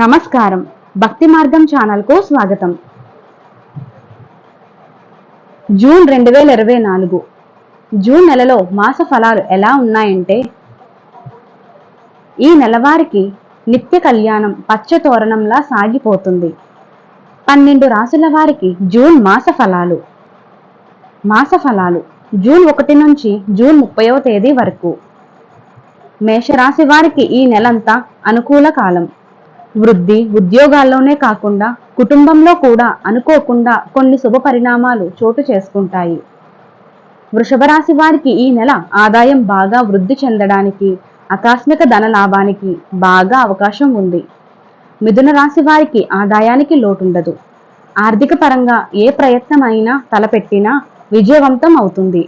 నమస్కారం. భక్తి మార్గం ఛానల్కు స్వాగతం. జూన్ రెండు వేల ఇరవై నాలుగు. జూన్ నెలలో మాస ఫలాలు ఎలా ఉన్నాయంటే ఈ నెలవారికి నిత్య కళ్యాణం పచ్చ తోరణంలా సాగిపోతుంది. పన్నెండు రాసుల వారికి జూన్ మాస ఫలాలు. మాస ఫలాలు జూన్ ఒకటి నుంచి జూన్ ముప్పైవ తేదీ వరకు. మేషరాశి వారికి ఈ నెలంతా అనుకూల కాలం. వృద్ధి ఉద్యోగాల్లోనే కాకుండా కుటుంబంలో కూడా అనుకోకుండా కొన్ని శుభ పరిణామాలు చోటు చేసుకుంటాయి. వృషభరాశి వారికి ఈ నెల ఆదాయం బాగా వృద్ధి చెందడానికి ఆకస్మిక ధన లాభానికి బాగా అవకాశం ఉంది. మిథున రాశి వారికి ఆదాయానికి లోటుండదు. ఆర్థిక పరంగా ఏ ప్రయత్నమైనా తలపెట్టినా విజయవంతం అవుతుంది.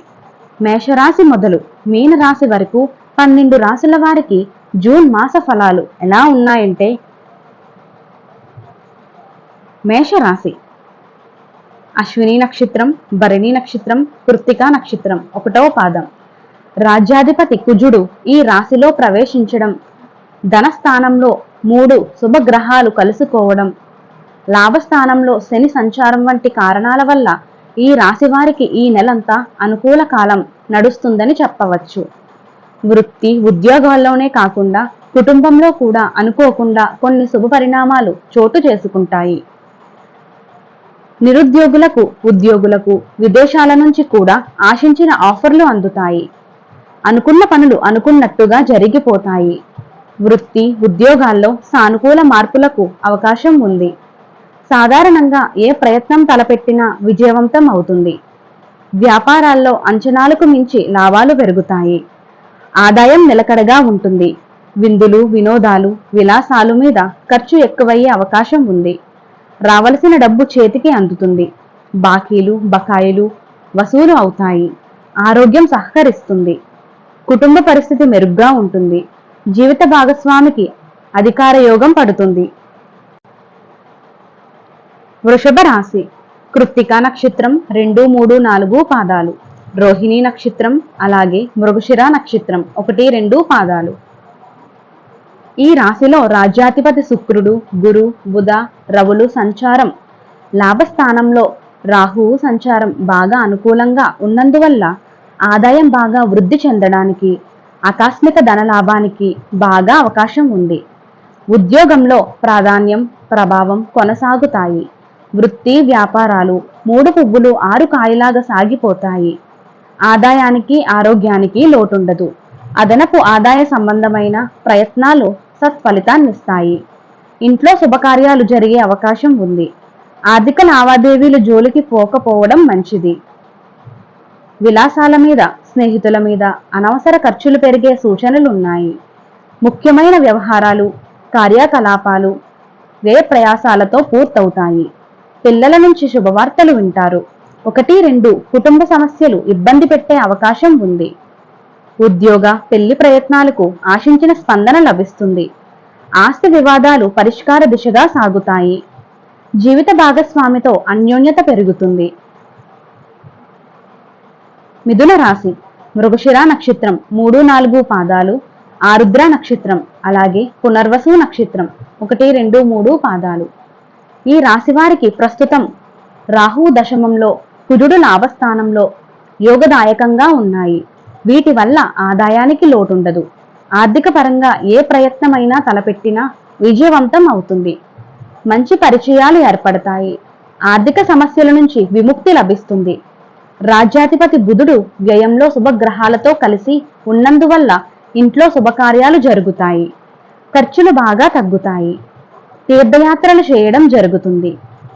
మేషరాశి మొదలు మీనరాశి వరకు పన్నెండు రాశుల వారికి జూన్ మాస ఫలాలు ఎలా ఉన్నాయంటే మేషరాశి. అశ్విని నక్షత్రం భరణి నక్షత్రం కృత్తికా నక్షత్రం ఒకటవ పాదం. రాజ్యాధిపతి కుజుడు ఈ రాశిలో ప్రవేశించడం ధనస్థానంలో మూడు శుభగ్రహాలు కలుసుకోవడం లాభస్థానంలో శని సంచారం వంటి కారణాల వల్ల ఈ రాశి వారికి ఈ నెలంతా అనుకూల కాలం నడుస్తుందని చెప్పవచ్చు. వృత్తి ఉద్యోగాల్లోనే కాకుండా కుటుంబంలో కూడా అనుకోకుండా కొన్ని శుభ పరిణామాలు చోటు చేసుకుంటాయి. నిరుద్యోగులకు ఉద్యోగులకు విదేశాల నుంచి కూడా ఆశించిన ఆఫర్లు అందుతాయి. అనుకున్న పనులు అనుకున్నట్టుగా జరిగిపోతాయి. వృత్తి ఉద్యోగాల్లో సానుకూల మార్పులకు అవకాశం ఉంది. సాధారణంగా ఏ ప్రయత్నం తలపెట్టినా విజయవంతం అవుతుంది. వ్యాపారాల్లో అంచనాలకు మించి లాభాలు పెరుగుతాయి. ఆదాయం నిలకడగా ఉంటుంది. విందులు వినోదాలు విలాసాలు మీద ఖర్చు ఎక్కువయ్యే అవకాశం ఉంది. రావలసిన డబ్బు చేతికి అందుతుంది. బాకీలు బకాయిలు వసూలు అవుతాయి. ఆరోగ్యం సహకరిస్తుంది. కుటుంబ పరిస్థితి మెరుగ్గా ఉంటుంది. జీవిత భాగస్వామికి అధికార యోగం పడుతుంది. వృషభ రాశి. కృత్తికా నక్షత్రం రెండు మూడు నాలుగు పాదాలు. రోహిణి నక్షత్రం అలాగే మృగశిర నక్షత్రం ఒకటి రెండు పాదాలు. ఈ రాశిలో రాజ్యాధిపతి శుక్రుడు గురు బుధ రవులు సంచారం. లాభస్థానంలో రాహువు సంచారం బాగా అనుకూలంగా ఉన్నందువల్ల ఆదాయం బాగా వృద్ధి చెందడానికి ఆకస్మిక ధన లాభానికి బాగా అవకాశం ఉంది. ఉద్యోగంలో ప్రాధాన్యం ప్రభావం కొనసాగుతాయి. వృత్తి వ్యాపారాలు మూడు పువ్వులు ఆరు కాయలాగా సాగిపోతాయి. ఆదాయానికి ఆరోగ్యానికి లోటుండదు. అదనపు ఆదాయ సంబంధమైన ప్రయత్నాలు సత్ఫలితాన్నిస్తాయి. ఇంట్లో శుభకార్యాలు జరిగే అవకాశం ఉంది. ఆర్థిక లావాదేవీలు జోలికి పోకపోవడం మంచిది. విలాసాల మీద స్నేహితుల మీద అనవసర ఖర్చులు పెరిగే సూచనలు ఉన్నాయి ముఖ్యమైన వ్యవహారాలు కార్యకలాపాలు వ్యయ ప్రయాసాలతో పూర్తవుతాయి. పిల్లల నుంచి శుభవార్తలు వింటారు. ఒకటి రెండు కుటుంబ సమస్యలు ఇబ్బంది పెట్టే అవకాశం ఉంది. ఉద్యోగ పెళ్ళి ప్రయత్నాలకు ఆశించిన స్పందన లభిస్తుంది. ఆస్తి వివాదాలు పరిష్కార దిశగా సాగుతాయి. జీవిత భాగస్వామితో అన్యోన్యత పెరుగుతుంది. మిథున రాశి మృగశిర నక్షత్రం మూడు నాలుగు పాదాలు ఆరుద్ర నక్షత్రం అలాగే పునర్వసు నక్షత్రం ఒకటి రెండు మూడు పాదాలు. ఈ రాశి వారికి ప్రస్తుతం రాహు దశమంలో కుజుడు లాభస్థానంలో యోగదాయకంగా ఉన్నాయి. వీటి వల్ల ఆదాయానికి లోటుండదు. ఆర్థిక పరంగా ఏ ప్రయత్నమైనా తలపెట్టినా విజయవంతం అవుతుంది. మంచి పరిచయాలు ఏర్పడతాయి. ఆర్థిక సమస్యల నుంచి విముక్తి లభిస్తుంది. రాజ్యాధిపతి బుధుడు వ్యయంలో శుభగ్రహాలతో కలిసి ఉన్నందువల్ల ఇంట్లో శుభకార్యాలు జరుగుతాయి. ఖర్చులు బాగా తగ్గుతాయి. తీర్థయాత్రలు చేయడం జరుగుతుంది.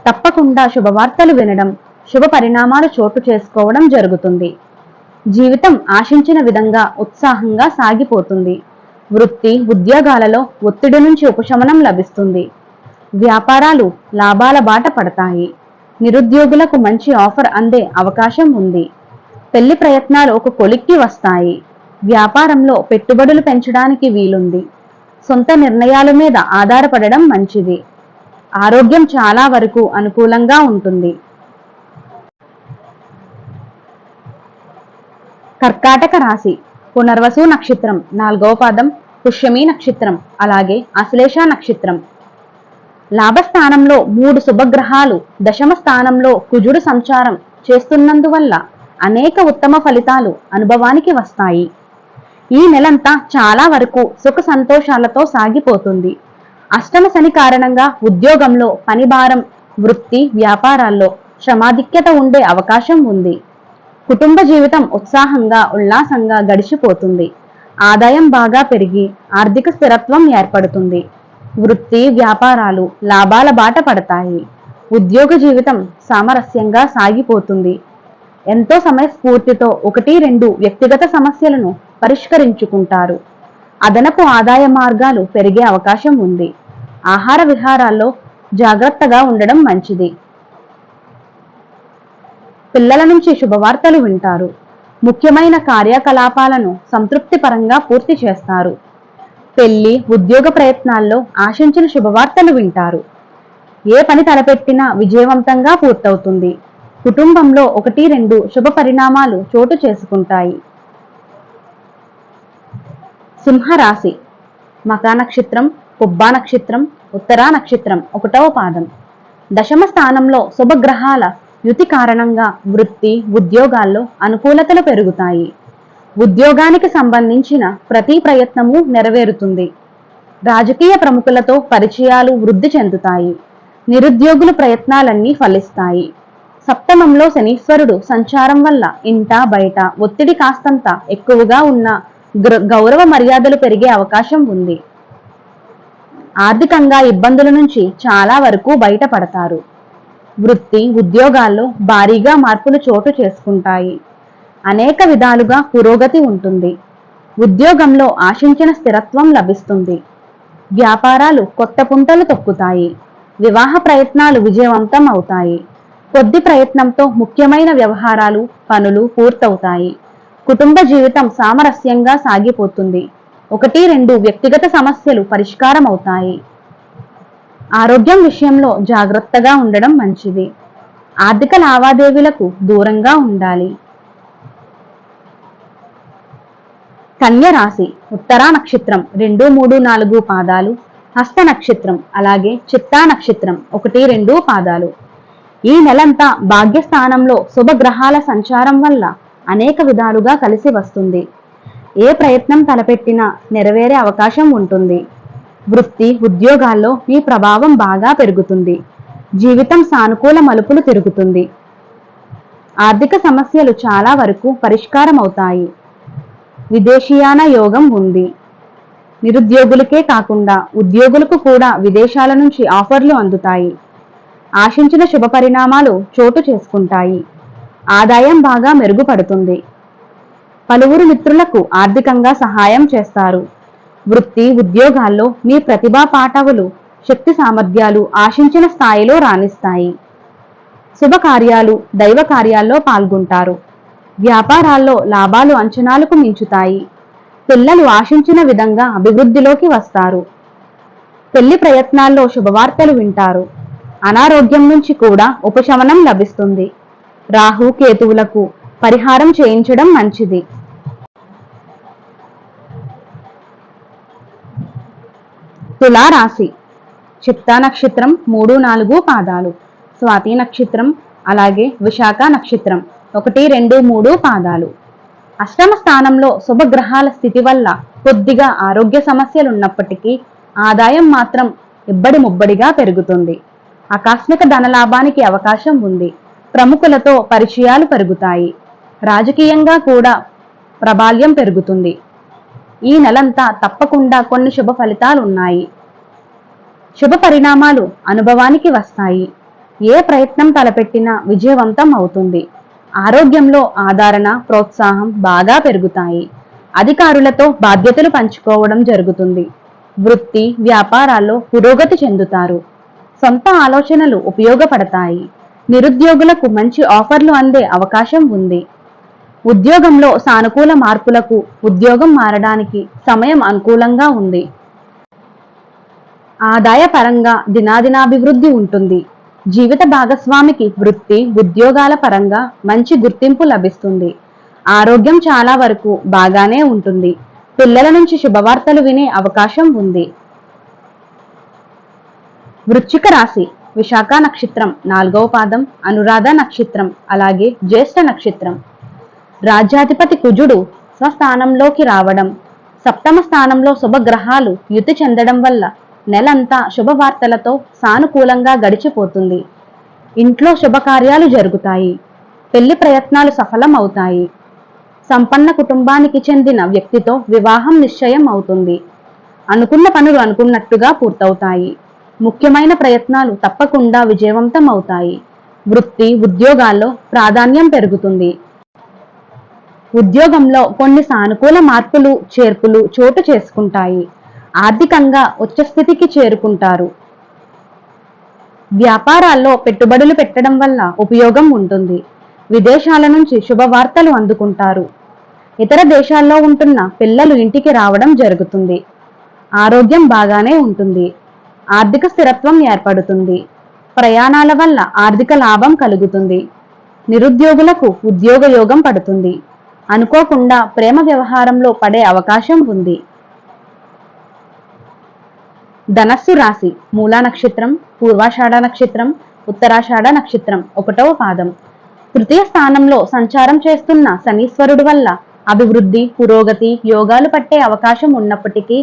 తప్పకుండా శుభవార్తలు వినడం శుభ పరిణామాలు చోటు చేసుకోవడం జరుగుతుంది. జీవితం ఆశించిన విధంగా ఉత్సాహంగా సాగిపోతుంది. వృత్తి ఉద్యోగాలలో ఒత్తిడి నుంచి ఉపశమనం లభిస్తుంది. వ్యాపారాలు లాభాల బాట పడతాయి. నిరుద్యోగులకు మంచి ఆఫర్ అందే అవకాశం ఉంది. పెళ్ళి ప్రయత్నాలు ఒక కొలిక్కి వస్తాయి. వ్యాపారంలో పెట్టుబడులు పెంచడానికి వీలుంది. సొంత నిర్ణయాల మీద ఆధారపడడం మంచిది. ఆరోగ్యం చాలా వరకు అనుకూలంగా ఉంటుంది. కర్కాటక రాశి పునర్వసు నక్షత్రం నాలుగవ పాదం పుష్యమి నక్షత్రం అలాగే అశ్లేష నక్షత్రం. లాభస్థానంలో మూడు శుభగ్రహాలు దశమ స్థానంలో కుజుడు సంచారం చేస్తున్నందువల్ల అనేక ఉత్తమ ఫలితాలు అనుభవానికి వస్తాయి. ఈ నెలంతా చాలా వరకు సుఖ సంతోషాలతో సాగిపోతుంది. అష్టమ శని కారణంగా ఉద్యోగంలో పనిభారం వృత్తి వ్యాపారాల్లో శ్రమాధిక్యత ఉండే అవకాశం ఉంది. కుటుంబ జీవితం ఉత్సాహంగా ఉల్లాసంగా గడిచిపోతుంది. ఆదాయం బాగా పెరిగి ఆర్థిక స్థిరత్వం ఏర్పడుతుంది. వృత్తి వ్యాపారాలు లాభాల బాట పడతాయి. ఉద్యోగ జీవితం సామరస్యంగా సాగిపోతుంది. ఎంతో సమయస్ఫూర్తితో ఒకటి రెండు వ్యక్తిగత సమస్యలను పరిష్కరించుకుంటారు. అదనపు ఆదాయ మార్గాలు పెరిగే అవకాశం ఉంది. ఆహార విహారాల్లో జాగ్రత్తగా ఉండడం మంచిది. పిల్లల నుంచి శుభవార్తలు వింటారు. ముఖ్యమైన కార్యకలాపాలను సంతృప్తిపరంగా పూర్తి చేస్తారు. పెళ్ళి ఉద్యోగ ప్రయత్నాల్లో ఆశించిన శుభవార్తలు వింటారు. ఏ పని తలపెట్టినా విజయవంతంగా పూర్తవుతుంది. కుటుంబంలో ఒకటి రెండు శుభ పరిణామాలు చోటు చేసుకుంటాయి. సింహరాశి. మకా నక్షత్రం పుబ్బా నక్షత్రం ఉత్తరా నక్షత్రం ఒకటవ పాదం. దశమ స్థానంలో శుభగ్రహాల యుతి కారణంగా వృత్తి ఉద్యోగాల్లో అనుకూలతలు పెరుగుతాయి. ఉద్యోగానికి సంబంధించిన ప్రతి ప్రయత్నము నెరవేరుతుంది. రాజకీయ ప్రముఖులతో పరిచయాలు వృద్ధి చెందుతాయి. నిరుద్యోగుల ప్రయత్నాలన్నీ ఫలిస్తాయి. సప్తమంలో శనీశ్వరుడు సంచారం వల్ల ఇంట బయట ఒత్తిడి కాస్తంత ఎక్కువగా ఉన్న గ్ర- గౌరవ మర్యాదలు పెరిగే అవకాశం ఉంది. ఆర్థికంగా ఇబ్బందుల నుంచి చాలా వరకు బయటపడతారు. వృత్తి ఉద్యోగాల్లో భారీగా మార్పులు చోటు చేసుకుంటాయి. అనేక విధాలుగా పురోగతి ఉంటుంది. ఉద్యోగంలో ఆశించిన స్థిరత్వం లభిస్తుంది. వ్యాపారాలు కొత్త పుంటలు తొక్కుతాయి. వివాహ ప్రయత్నాలు విజయవంతం అవుతాయి. కొద్ది ప్రయత్నంతో ముఖ్యమైన వ్యవహారాలు పనులు పూర్తవుతాయి. కుటుంబ జీవితం సామరస్యంగా సాగిపోతుంది. ఒకటి రెండు వ్యక్తిగత సమస్యలు పరిష్కారం అవుతాయి ఆరోగ్యం విషయంలో జాగ్రత్తగా ఉండడం మంచిది. ఆర్థిక లావాదేవీలకు దూరంగా ఉండాలి. కన్య రాశి ఉత్తరా నక్షత్రం రెండు మూడు నాలుగు పాదాలు హస్త నక్షత్రం అలాగే చిత్తా నక్షత్రం ఒకటి రెండు పాదాలు. ఈ నెలంతా భాగ్యస్థానంలో శుభగ్రహాల సంచారం వల్ల అనేక విధాలుగా కలిసి వస్తుంది. ఏ ప్రయత్నం తలపెట్టినా నెరవేరే అవకాశం ఉంటుంది. వృత్తి ఉద్యోగాల్లో మీ ప్రభావం బాగా పెరుగుతుంది. జీవితం సానుకూల మలుపులు తిరుగుతుంది. ఆర్థిక సమస్యలు చాలా వరకు పరిష్కారం అవుతాయి విదేశీయాన యోగం ఉంది. నిరుద్యోగులకే కాకుండా ఉద్యోగులకు కూడా విదేశాల నుంచి ఆఫర్లు అందుతాయి. ఆశించిన శుభ పరిణామాలు చోటు చేసుకుంటాయి. ఆదాయం బాగా మెరుగుపడుతుంది. పలువురు మిత్రులకు ఆర్థికంగా సహాయం చేస్తారు. వృత్తి ఉద్యోగాల్లో మీ ప్రతిభా పాఠవులు శక్తి సామర్థ్యాలు ఆశించిన స్థాయిలో రాణిస్తాయి. శుభకార్యాలు దైవ కార్యాల్లో పాల్గొంటారు. వ్యాపారాల్లో లాభాలు అంచనాలకు మించుతాయి. పిల్లలు ఆశించిన విధంగా అభివృద్ధిలోకి వస్తారు. పెళ్ళి ప్రయత్నాల్లో శుభవార్తలు వింటారు. అనారోగ్యం నుంచి కూడా ఉపశమనం లభిస్తుంది. రాహు కేతువులకు పరిహారం చేయించడం మంచిది. తులా రాశి చిత్తా నక్షత్రం మూడు నాలుగు పాదాలు. స్వాతి నక్షత్రం అలాగే విశాఖ నక్షత్రం. ఒకటి రెండు మూడు పాదాలు. అష్టమ స్థానంలో శుభగ్రహాల స్థితి వల్ల కొద్దిగా ఆరోగ్య సమస్యలు ఉన్నప్పటికీ ఆదాయం మాత్రం ఇబ్బడి ముబ్బడిగా పెరుగుతుంది. ఆకస్మిక ధనలాభానికి అవకాశం ఉంది. ప్రముఖులతో పరిచయాలు పెరుగుతాయి. రాజకీయంగా కూడా ప్రాబల్యం పెరుగుతుంది. ఈ నెలంతా తప్పకుండా కొన్ని శుభ ఫలితాలు ఉన్నాయి శుభ పరిణామాలు అనుభవానికి వస్తాయి. ఏ ప్రయత్నం తలపెట్టినా విజయవంతం అవుతుంది. ఆరోగ్యంలో ఆదరణ ప్రోత్సాహం బాగా పెరుగుతాయి. అధికారులతో బాధ్యతలు పంచుకోవడం జరుగుతుంది. వృత్తి వ్యాపారాల్లో పురోగతి చెందుతారు. సొంత ఆలోచనలు ఉపయోగపడతాయి. నిరుద్యోగులకు మంచి ఆఫర్లు అందే అవకాశం ఉంది. ఉద్యోగంలో సానుకూల మార్పులకు ఉద్యోగం మారడానికి సమయం అనుకూలంగా ఉంది. ఆదాయ పరంగా దినాదినాభివృద్ధి ఉంటుంది. జీవిత భాగస్వామికి వృత్తి ఉద్యోగాల పరంగా మంచి గుర్తింపు లభిస్తుంది. ఆరోగ్యం చాలా వరకు బాగానే ఉంటుంది. పిల్లల నుంచి శుభవార్తలు వినే అవకాశం ఉంది. వృశ్చిక రాశి విశాఖ నక్షత్రం నాలుగవ పాదం అనురాధ నక్షత్రం అలాగే జ్యేష్ఠ నక్షత్రం. రాజ్యాధిపతి కుజుడు స్వస్థానంలోకి రావడం సప్తమ స్థానంలో శుభగ్రహాలు యుతి చెందడం వల్ల నెలంతా శుభవార్తలతో సానుకూలంగా గడిచిపోతుంది. ఇంట్లో శుభకార్యాలు జరుగుతాయి పెళ్ళి ప్రయత్నాలు సఫలం అవుతాయి సంపన్న కుటుంబానికి చెందిన వ్యక్తితో వివాహం నిశ్చయం అవుతుంది. అనుకున్న పనులు అనుకున్నట్టుగా పూర్తవుతాయి. ముఖ్యమైన ప్రయత్నాలు తప్పకుండా విజయవంతం అవుతాయి వృత్తి ఉద్యోగాల్లో ప్రాధాన్యం పెరుగుతుంది. ఉద్యోగంలో కొన్ని సానుకూల మార్పులు చేర్పులు చోటు చేసుకుంటాయి. ఆర్థికంగా ఉచ్చస్థితికి చేరుకుంటారు. వ్యాపారాల్లో పెట్టుబడులు పెట్టడం వల్ల ఉపయోగం ఉంటుంది. విదేశాల నుంచి శుభవార్తలు అందుకుంటారు. ఇతర దేశాల్లో ఉంటున్న పిల్లలు ఇంటికి రావడం జరుగుతుంది. ఆరోగ్యం బాగానే ఉంటుంది. ఆర్థిక స్థిరత్వం ఏర్పడుతుంది. ప్రయాణాల వల్ల ఆర్థిక లాభం కలుగుతుంది. నిరుద్యోగులకు ఉద్యోగ యోగం పడుతుంది. అనుకోకుండా ప్రేమ వ్యవహారంలో పడే అవకాశం ఉంది. ధనస్సు రాశి మూలా నక్షత్రం పూర్వాషాఢ నక్షత్రం ఉత్తరాషాఢ నక్షత్రం ఒకటవ పాదం. తృతీయ స్థానంలో సంచారం చేస్తున్న శనీశ్వరుడు వల్ల అభివృద్ధి పురోగతి యోగాలు పట్టే అవకాశం ఉన్నప్పటికీ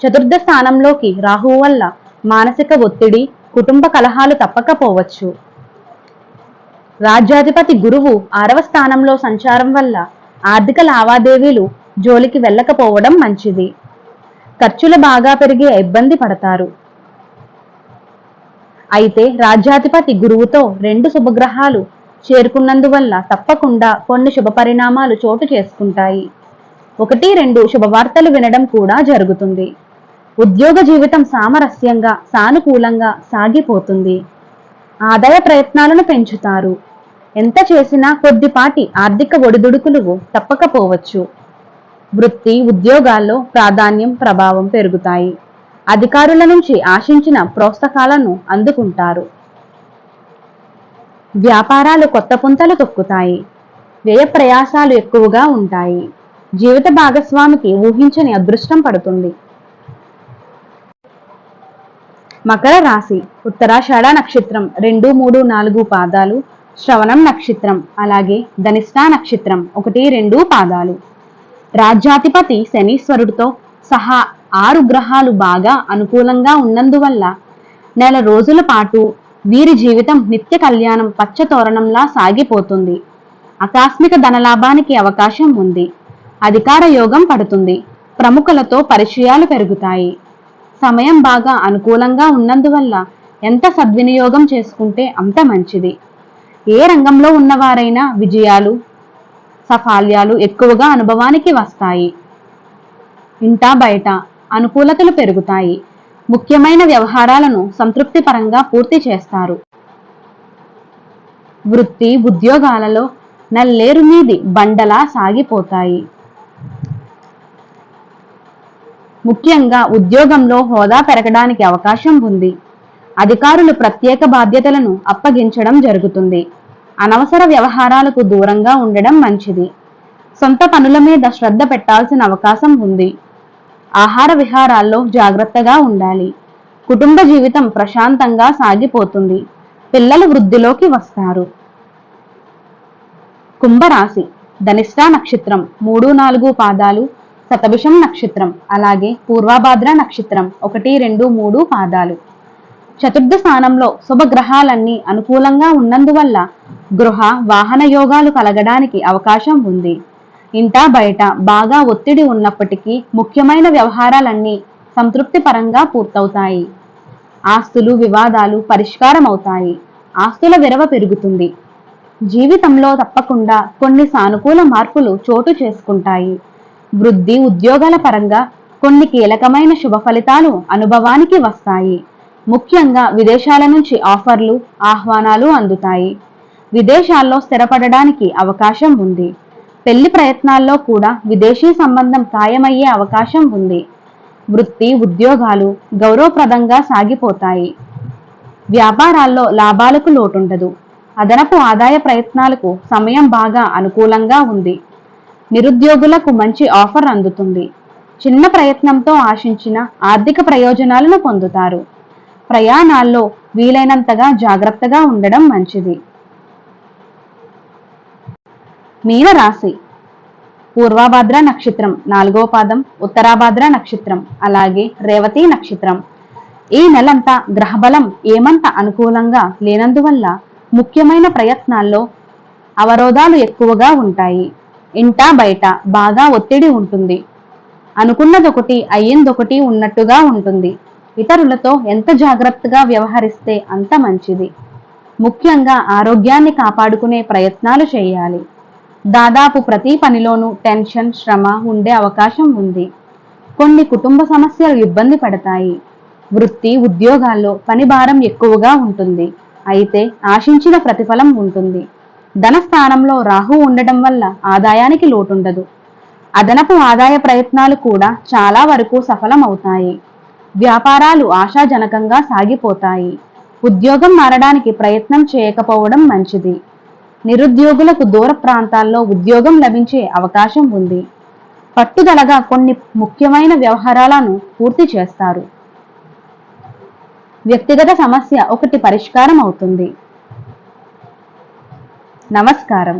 చతుర్థ స్థానంలోకి రాహువు వల్ల మానసిక ఒత్తిడి కుటుంబ కలహాలు తప్పకపోవచ్చు. రాజ్యాధిపతి గురువు ఆరవ స్థానంలో సంచారం వల్ల ఆర్థిక లావాదేవీలు జోలికి వెళ్ళకపోవడం మంచిది. ఖర్చులు బాగా పెరిగే ఇబ్బంది పడతారు. అయితే రాజ్యాధిపతి గురువుతో రెండు శుభగ్రహాలు చేరుకున్నందువల్ల తప్పకుండా కొన్ని శుభ పరిణామాలు చోటు చేసుకుంటాయి. ఒకటి రెండు శుభవార్తలు వినడం కూడా జరుగుతుంది. ఉద్యోగ జీవితం సామరస్యంగా సానుకూలంగా సాగిపోతుంది. ఆదాయ ప్రయత్నాలను పెంచుతారు. ఎంత చేసినా కొద్దిపాటి ఆర్థిక ఒడిదుడుకులు తప్పకపోవచ్చు. వృత్తి ఉద్యోగాల్లో ప్రాధాన్యం ప్రభావం పెరుగుతాయి. అధికారుల నుంచి ఆశించిన ప్రోత్సాహాలను అందుకుంటారు. వ్యాపారాలు కొత్త పుంతలు తొక్కుతాయి. వ్యయ ప్రయాసాలు ఎక్కువగా ఉంటాయి. జీవిత భాగస్వామికి ఊహించని అదృష్టం పడుతుంది. మకర రాశి ఉత్తరాషాఢ నక్షత్రం రెండు మూడు నాలుగు పాదాలు శ్రవణం నక్షత్రం అలాగే ధనిష్టా నక్షత్రం ఒకటి రెండు పాదాలు. రాజ్యాధిపతి శనీశ్వరుడితో సహా ఆరు గ్రహాలు బాగా అనుకూలంగా ఉన్నందువల్ల నెల రోజుల పాటు వీరి జీవితం నిత్య కళ్యాణం పచ్చతోరణంలా సాగిపోతుంది. ఆకస్మిక ధనలాభానికి అవకాశం ఉంది. అధికార యోగం పడుతుంది. ప్రముఖులతో పరిచయాలు పెరుగుతాయి. సమయం బాగా అనుకూలంగా ఉన్నందువల్ల ఎంత సద్వినియోగం చేసుకుంటే అంత మంచిది. ఏ రంగంలో ఉన్నవారైనా విజయాలు సఫాల్యాలు ఎక్కువగా అనుభవానికి వస్తాయి. ఇంటా బయట అనుకూలతలు పెరుగుతాయి. ముఖ్యమైన వ్యవహారాలను సంతృప్తిపరంగా పూర్తి చేస్తారు. వృత్తి ఉద్యోగాలలో నల్లేరు మీది బండలా సాగిపోతాయి. ముఖ్యంగా ఉద్యోగంలో హోదా పెరగడానికి అవకాశం ఉంది. అధికారులు ప్రత్యేక బాధ్యతలను అప్పగించడం జరుగుతుంది. అనవసర వ్యవహారాలకు దూరంగా ఉండడం మంచిది. సొంత పనుల మీద శ్రద్ధ పెట్టాల్సిన అవకాశం ఉంది. ఆహార విహారాల్లో జాగ్రత్తగా ఉండాలి. కుటుంబ జీవితం ప్రశాంతంగా సాగిపోతుంది. పిల్లలు వృద్ధిలోకి వస్తారు. కుంభరాశి. ధనిష్టా నక్షత్రం. మూడు నాలుగు పాదాలు. శతభిషం నక్షత్రం. అలాగే పూర్వాభాద్ర నక్షత్రం. ఒకటి రెండు మూడు పాదాలు. చతుర్థ స్థానంలో శుభగ్రహాలన్నీ అనుకూలంగా ఉన్నందువల్ల గృహ వాహన యోగాలు కలగడానికి అవకాశం ఉంది. ఇంటా బయట బాగా ఒత్తిడి ఉన్నప్పటికీ ముఖ్యమైన వ్యవహారాలన్నీ సంతృప్తిపరంగా పూర్తవుతాయి. ఆస్తులు వివాదాలు పరిష్కారం అవుతాయి ఆస్తుల విరవ పెరుగుతుంది. జీవితంలో తప్పకుండా కొన్ని సానుకూల మార్పులు చోటు చేసుకుంటాయి. వృద్ధి ఉద్యోగాల పరంగా కొన్ని కీలకమైన శుభ ఫలితాలు అనుభవానికి వస్తాయి. ముఖ్యంగా విదేశాల నుంచి ఆఫర్లు ఆహ్వానాలు అందుతాయి. విదేశాల్లో స్థిరపడడానికి అవకాశం ఉంది. పెళ్ళి ప్రయత్నాల్లో కూడా విదేశీ సంబంధం ఖాయమయ్యే అవకాశం ఉంది. వృత్తి ఉద్యోగాలు గౌరవప్రదంగా సాగిపోతాయి. వ్యాపారాల్లో లాభాలకు లోటుండదు. అదనపు ఆదాయ ప్రయత్నాలకు సమయం బాగా అనుకూలంగా ఉంది. నిరుద్యోగులకు మంచి ఆఫర్ అందుతుంది. చిన్న ప్రయత్నంతో ఆశించిన ఆర్థిక ప్రయోజనాలను పొందుతారు. ప్రయాణాల్లో వీలైనంతగా జాగ్రత్తగా ఉండడం మంచిది. మీనరాశి. పూర్వాభాద్ర నక్షత్రం నాలుగో పాదం ఉత్తరాభాద్ర నక్షత్రం అలాగే రేవతి నక్షత్రం. ఈ నెలంతా గ్రహబలం ఏమంత అనుకూలంగా లేనందువల్ల ముఖ్యమైన ప్రయత్నాల్లో అవరోధాలు ఎక్కువగా ఉంటాయి. ఇంటా బయట బాగా ఒత్తిడి ఉంటుంది. అనుకున్నదొకటి అయ్యిందొకటి ఉన్నట్టుగా ఉంటుంది. ఇతరులతో ఎంత జాగ్రత్తగా వ్యవహరిస్తే అంత మంచిది. ముఖ్యంగా ఆరోగ్యాన్ని కాపాడుకునే ప్రయత్నాలు చేయాలి. దాదాపు ప్రతి పనిలోనూ టెన్షన్ శ్రమ ఉండే అవకాశం ఉంది. కొన్ని కుటుంబ సమస్యలు ఇబ్బంది పడతాయి. వృత్తి ఉద్యోగాల్లో పని భారం ఎక్కువగా ఉంటుంది. అయితే ఆశించిన ప్రతిఫలం ఉంటుంది. ధన స్థానంలో రాహు ఉండడం వల్ల ఆదాయానికి లోటుండదు. అదనపు ఆదాయ ప్రయత్నాలు కూడా చాలా వరకు సఫలం అవుతాయి వ్యాపారాలు ఆశాజనకంగా సాగిపోతాయి. ఉద్యోగం మారడానికి ప్రయత్నం చేయకపోవడం మంచిది. నిరుద్యోగులకు దూర ప్రాంతాల్లో ఉద్యోగం లభించే అవకాశం ఉంది. పట్టుదలగా కొన్ని ముఖ్యమైన వ్యవహారాలను పూర్తి చేస్తారు. వ్యక్తిగత సమస్య ఒకటి పరిష్కారం అవుతుంది నమస్కారం.